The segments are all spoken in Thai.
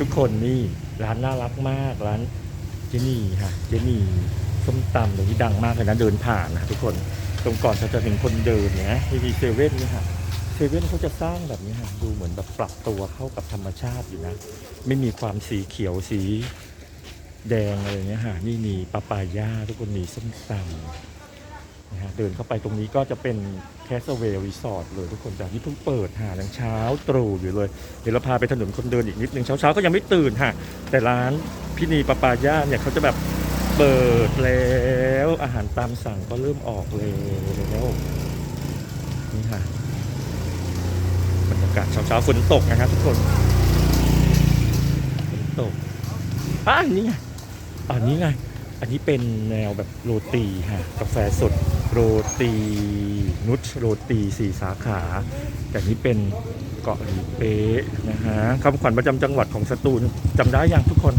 ทุกคนนี่ร้านน่ารักมากร้านเจนี่ค่ะเจนี่ส้มตำตรงนี้ดังมากเลยนะเดินผ่านนะทุกคนตรงก่อนเราจะเห็นคนเดินเนี่ยมีมีเซเว่นนี่ค่ะเซเว่นเขาจะสร้างแบบนี้ค่ะดูเหมือนแบบปรับตัวเข้ากับธรรมชาติอยู่นะ ไม่มีความสีเขียวสีแดงอะไรเงี้ยค่ะนี่มีปาปายาทุกคนมีส้มตำ นะฮะเดินเข้าไปตรงนี้ก็จะเป็นแคสเวลรีสอร์ทเลยทุกคนจากที่เพิ่งเปิดหายังเช้าตรู่อยู่เลย เดี๋ยวเราพาไปถนนคนเดินอีกนิดนึงเช้าๆก็ยังไม่ตื่นฮะแต่ร้านพี่นีปปายาเนี่ยเขาจะแบบเปิดแล้วอาหารตามสั่งก็เริ่มออกแล้วนี่ค่ะบรรยากาศเช้าๆฝนตกนะครับทุกคนฝนตกอะนี่ไงอันนี้ไง อันนี้เป็นแนวแบบโรตีฮะกาแฟสด โรตีนุชโรตีสี่สาขาแต่นี้เป็นเกาะหลีเป๊ะนะฮะคำขวัญประจำจังหวัดของสตูลจำได้ยังทุกคน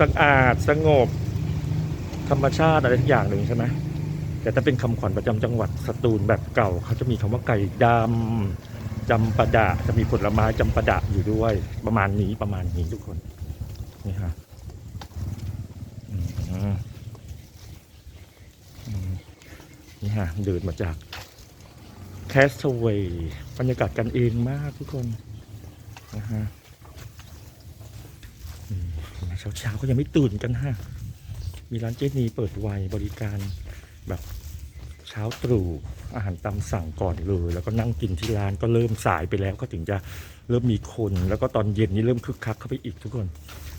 สะอาดสงบ ธรรมชาติอะไรทุกอย่างหนึ่งใช่ไหมแต่ถ้าเป็นคำขวัญประจำจังหวัดสตูลแบบเก่า เขาจะมีคำว่าไก่ดำจำปาดะจะมีผลไม้จำปาดะอยู่ด้วยประมาณนี้ประมาณนี้ทุกคนนี่ฮะอืมอืมนี่ ฮะเดินมาจากแคสเวย์บรรยากาศกันเองมากทุกคนนะฮะเช้าเช้าๆก็ยังไม่ตื่นกันฮะ มีร้านเจนีเปิดไวบริการแบบเช้าตรู่อาหารตามสั่งก่อนเลย แล้วก็นั่งกินที่ร้านก็เริ่มสายไปแล้วก็ถึงจะเริ่มมีคน แล้วก็ตอนเย็นนี้เริ่มคึกคักเข้าไปอีกทุกคน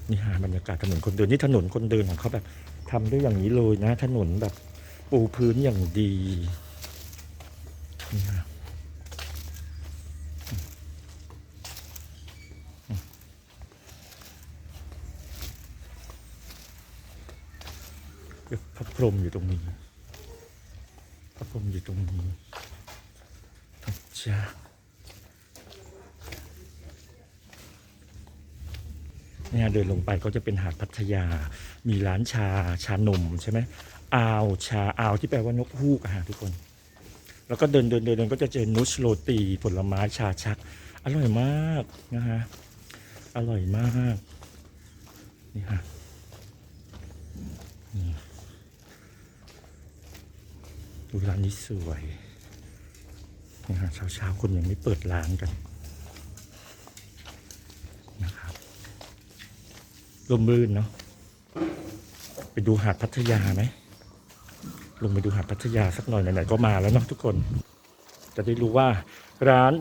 นี่ฮะบรรยากาศถนนคนเดินนี่ถนนคนเดินของเขาแบบทำด้วยอย่างนี้เลยนะ ถนนแบบ ปูพื้นอย่างดีนี่ฮะพระพรหมอยู่ตรงนี้ พระพรหมอยู่ตรงนี้นะจ้าเนี่ยเดินลงไปก็จะเป็นหาดพัทยา มีร้านชาชานมใช่ไหม อาวชาอาวที่แปลว่านกฮูกอะฮะทุกคน แล้วก็เดินเดินเดินเดินก็จะเจอนุชโรตีผลไม้ชาชัก อร่อยมากนะฮะอร่อยมากนี่ฮะดูร้านนี้สวยนะฮะเช้าๆคนยังไม่เปิดร้านกันนะครับลมรื่นเนาะไปดูหาดพัทยาไหม ลงไปดูหาดพัทยาสักหน่อยไหนๆก็มาแล้วเนาะทุกคน จะได้รู้ว่าร้าน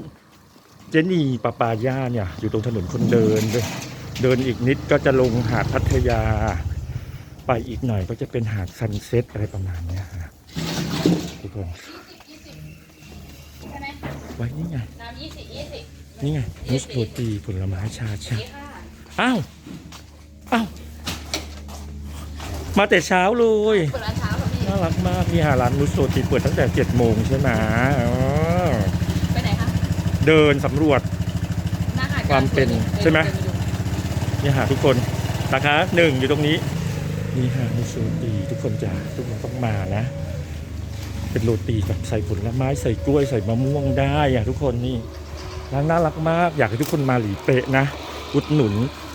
เจนี่ปาปายาเนี่ย อยู่ตรงถนนคนเดินเลยเดินอีกนิดก็จะลงหาดพัทยา ไปอีกหน่อยก็จะเป็นหาดซันเซ็ตอะไรประมาณเนี้ยฮะทุกคนไว้นี่ไงน้ำยี่สิบยี่สิบนี่ไงนุสโรตีผลไม้ชาชักนี่ค่ะอ้าว อ้าว มาแต่เช้าเลยเปิดร้า นเช้าค่ะพี่น่ารักมากนี่หาร้านนุสโรตีเปิดตั้งแต่เจ็ดโมงใช่ไหมอ๋อไปไหนคะเดินสำรวจ หน้าหาดความเป็นใช่ไหมเดินปดูนี่หาทุกคนนะคะหนึ่งอยู่ตรงนี้นี่หานุสโรตีทุกคนจ้าทุกคนต้องมานะ เป็นโรตีแบบใส่ผลไม้ใส่กล้วยใส่มะม่วงได้อะทุกคนนี่ร้านน่ารักมาก อยากให้ทุกคนมาหลีเป๊ะนะ อุดหนุน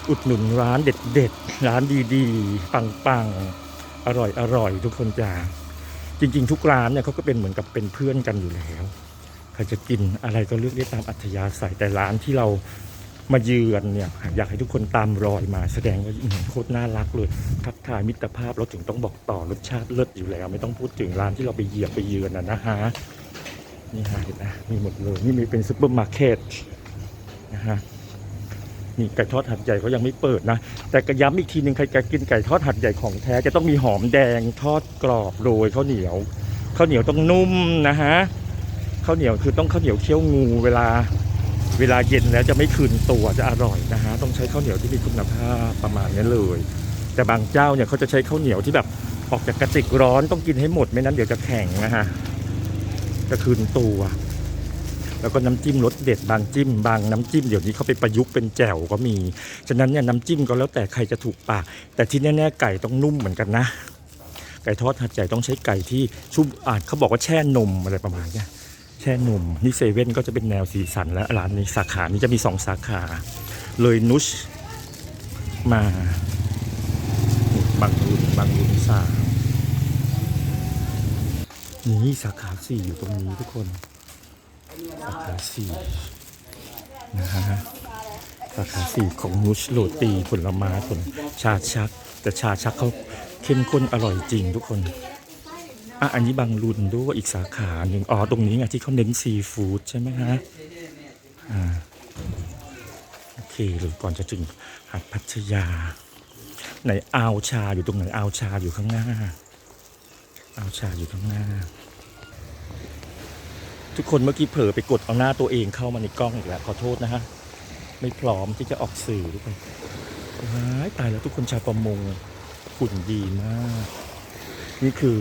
อุดหนุนร้านเด็ดๆร้านดีๆปังๆ อร่อยอร่อยทุกคนจ้าจริง ๆ ทุกร้านเนี่ยเขาก็เป็นเหมือนกับเป็นเพื่อนกันอยู่แล้วใครจะกินอะไรก็เลือกได้ตามอัธยาศัยแต่ร้านที่เรามาเยือนเนี่ยอยากให้ทุกคนตามรอยมา แสดงว่าโคตรน่ารักเลยทักทายมิตรภาพเราถึงต้องบอกต่อรสชาติเลิศอยู่แล้ว ไม่ต้องพูดถึงร้านที่เราไปเหยียบไปเยือนนะนะฮะนี่ฮะเห็นไหมมีหมดเลยนี่มีเป็นซุปเปอร์มาร์เก็ตนะฮะ นี่ไก่ทอดหัดใหญ่เขายังไม่เปิดนะ แต่ก็ย้ำอีกทีหนึ่งใครจะกินไก่ทอดหัดใหญ่ของแท้จะต้องมีหอมแดงทอดกรอบโรยข้าวเหนียวข้าวเหนียวต้องนุ่มนะฮะข้าวเหนียวคือต้องข้าวเหนียวเคี่ยวงูเวลาเวลาเย็นแล้วจะไม่คืนตัวจะอร่อยนะฮะต้องใช้ข้าวเหนียวที่มีคุณภาพประมาณนี้เลย แต่บางเจ้าเนี่ยเขาจะใช้ข้าวเหนียวที่แบบออกจากกระติกร้อนต้องกินให้หมดไม่นั้นเดี๋ยวจะแข็งนะฮะจะคืนตัว แล้วก็น้ำจิ้มรสเด็ดบางจิ้มบางน้ำจิ้มเดี๋ยวนี้เขาไปประยุกต์เป็นแจ่วก็มี ฉะนั้นเนี่ยน้ำจิ้มก็แล้วแต่ใครจะถูกปาก แต่ที่แน่ๆไก่ต้องนุ่มเหมือนกันนะ ไก่ทอดหัดใหญ่ต้องใช้ไก่ที่ชุ่มอาจเขาบอกว่าแช่นมอะไรประมาณเนี้ยแช่นมนี่เซเว่นก็จะเป็นแนวสีสันและร้านนี้สาขานี้จะมีสองสาขา เลยนุชมาบางรุนบางรุนสามนี่สาขาสี่อยู่ตรงนี้ทุกคน สาขาสี่นะฮะสาขาสี่ของนุชโรตีผลไม้ผลชาชัก แต่ชาชักเขาเข้มข้นอร่อยจริงทุกคนอะอันนี้บางรุนด้วยอีกสาขาหนึ่งอ๋อตรงนี้ไงที่เขาเน้นซีฟู้ดใช่ไหมฮะอ่าโอเคเลยก่อนจะถึงหาดพัทยา ไหนอ่าวชาอยู่ตรงไหนอ่าวชาอยู่ข้างหน้าอ่าวชาอยู่ข้างหน้า ทุกคนเมื่อกี้เผลอไปกดเอาหน้าตัวเองเข้ามาในกล้องอีกแล้วขอโทษนะฮะ ไม่พร้อมที่จะออกสื่อทุกคนว้ายตายแล้วทุกคนชาวประมงหุ่นดีมาก นี่คือ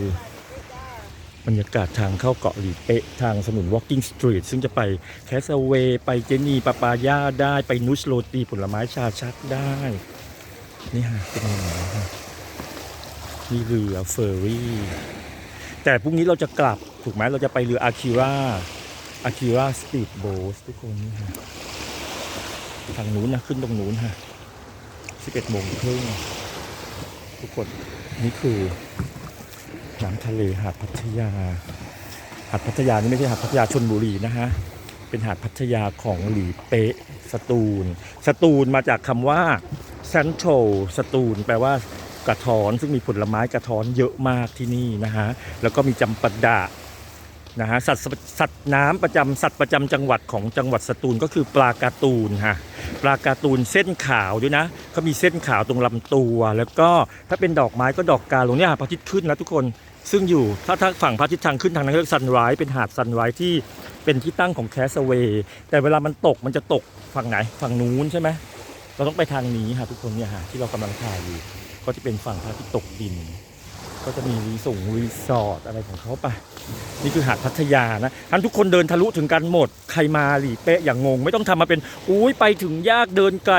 บรรยากาศทางเข้าเกาะหลีเป๊ะทางถนน Walking Street ซึ่งจะไปแคสเวย์ไปเจนีปาปายาได้ไปนุชโรตีผลไม้ชาชักได้ นี่ฮะเป็นยังไงฮะนี่เรือเฟอร์รี่ แต่พรุ่งนี้เราจะกลับ ถูกไหมเราจะไปเรืออาคิราอาคิราสปีดโบ๊ททุกคนนี่ฮะทางนู้นนะขึ้นตรงนู้นฮะ11โมงครึ่งทุกคนนี่คือน้ำทะเลหาดพัทยา หาดพัทยานี่ไม่ใช่หาดพัทยาชนบุรีนะฮะ เป็นหาดพัทยาของหลีเป๊ะสตูล สตูลมาจากคำว่า Central สตูล แปลว่ากระท้อนซึ่งมีผลไม้กระท้อนเยอะมากที่นี่นะฮะ แล้วก็มีจำปาดะ นะฮะสัตว์สัตว์น้ำประจำสัตว์ประจำจังหวัดของจังหวัดสตูลก็คือปลาการ์ตูนฮะปลาการ์ตูนเส้นขาวด้วยนะเขามีเส้นขาวตรงลำตัว แล้วก็ถ้าเป็นดอกไม้ก็ดอกกาลงเนี่ยพระอาทิตย์ขึ้นนะทุกคนซึ่งอยู่ถ้าถ้าฝั่งพระอาทิตย์ทางขึ้นทางนั้นเรียกซันไรส์เป็นหาดซันไรส์ที่เป็นที่ตั้งของแคสเวย์แต่เวลามันตกมันจะตกฝั่งไหนฝั่งนู้นใช่ไหมเราต้องไปทางนี้ค่ะทุกคนเนี่ยฮะที่เรากำลังถ่ายอยู่ก็จะเป็นฝั่งพระอาทิตย์ตกดิน ก็จะมีรีส่งรีสอร์ทอะไรของเขาไป นี่คือหาดพัทยานะท่านทุกคนเดินทะลุถึงกันหมด ใครมาหลีเป๊ะอย่างงง ไม่ต้องทำมาเป็นอุ้ยไปถึงยากเดินไกล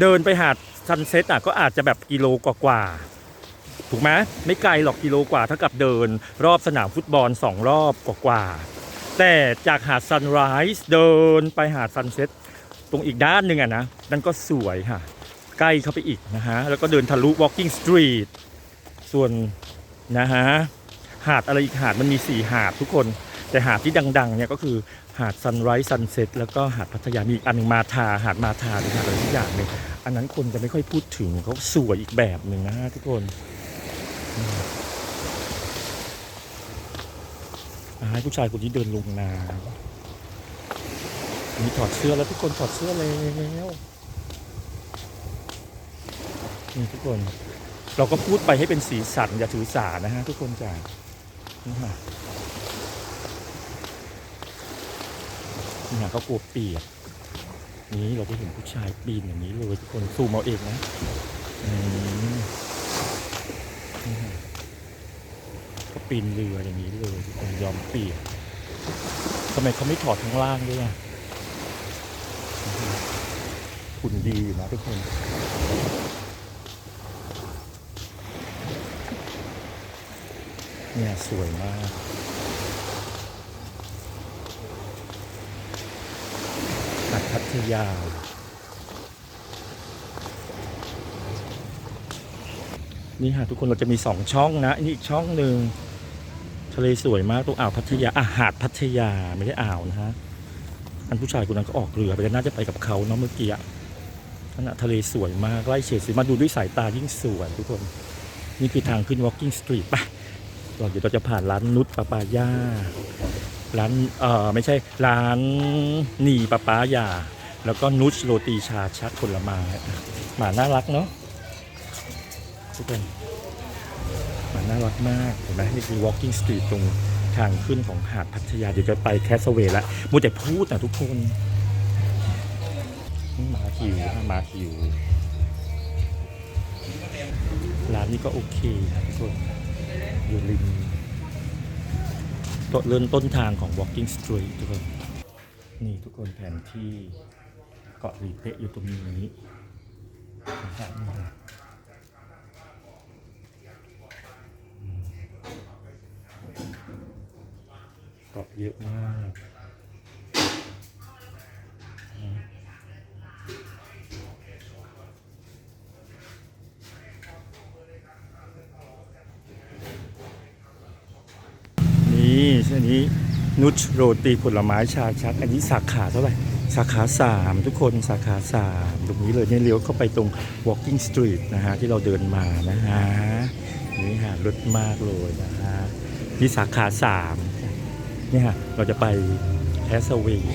เดินไปหาดซันเซ็ตอะก็อาจจะแบบกิโลกว่าถูกไหมไม่ไกลหรอกกิโลกว่าเท่ากับเดิน รอบสนามฟุตบอลสองรอบกว่าๆแต่จากหาดซันไรส์เดินไปหาดซันเซ็ตตรงอีกด้านหนึ่งอะนะนั่นก็สวยค่ะ ใกล้เข้าไปอีกนะฮะ แล้วก็เดินทะลุ walking street ส่วน นะฮะหาดอะไรอีกหาดมันมีสี่หาดทุกคน แต่หาดที่ดัง ๆ เนี่ยก็คือหาดซันไรส์ซันเซ็ตแล้วก็หาดพัทยามีอีกอันหนึงมาทาหาดมาทาหรือหาดอะไรทุกอย่างหนึ่งอันนั้นคนจะไม่ค่อยพูดถึงเขาสวยอีกแบบหนึ่งนะฮะทุกคนมาให้ผู้ชายคนนี้เดินลงน้ำมีถอดเสื้อแล้วทุกคนถอดเสื้อแล้วนี่ทุกคน เราก็พูดไปให้เป็นสีสันอย่าถือสานะฮะทุกคนจ้านี่ฮะนี่ฮะเขากลัวเปียกนี่เราได้เห็นผู้ชายปีนอย่างนี้เลยทุกคนซูมเอาเองนะอืมนี่ปีนเรืออย่างนี้เลยทุกคนยอมเปียกทำไมเขาไม่ถอดข้งล่างด้วยอะอืมหุ่นดีอยู่นะทุกคน เนี่ยสวยมากหาดพัทยา นี่ฮะทุกคนเราจะมีสองช่องนะอันนี้อีกช่องหนึ่งทะเลสวยมากตรงอ่าวพัทยาอาหาดพัทยาไม่ได้อ่าวนะฮะ อันผู้ชายคนนั้นก็ออกเรือไปกันน่าจะไปกับเขาเนาะเมื่อกี้อะนั่นนะทะเลสวยมากไล่เฉดสีมาดูด้วยสายตายิ่งสวยทุกคน นี่คือทางขึ้น walking street ไป ก่อนเดี๋ยวเราจะผ่านร้านนุชปาปายาร้านเอ่อไม่ใช่ร้านนีปาปายา แล้วก็นุชโรตีชาชักผลไม้หมาน่ารักเนาะทุกคนหมาน่ารักมากเห็นไหมนี่คือ walking street ตรงทางขึ้นของหาดพัทยาเดี๋ยวจะไปแคสเวย์ล้วมัวแต่พูดนะทุกคนหมาหิวหมาหิวร้านนี้ก็โอเคนะทุกคน อยู่ริมต้นเริ่มต้นทางของ walking street ทุกคน นี่ทุกคนแผนที่เกาะรีเปะอยู่ตรงนี้นะครับนี่นะอืมเกาะเยอะมาก นี่อันนี้นุชโรตีผลไม้ชาชัก อันนี้สาขาเท่าไหร่ สาขาสามทุกคนสาขาสามตรงนี้เลยเนี่ยเลี้ยวเข้าไปตรง walking street นะฮะที่เราเดินมานะฮะนี่ฮะรถมากเลยนะฮะนี่สาขาสามเนี่ยฮะเราจะไปแทสเวย์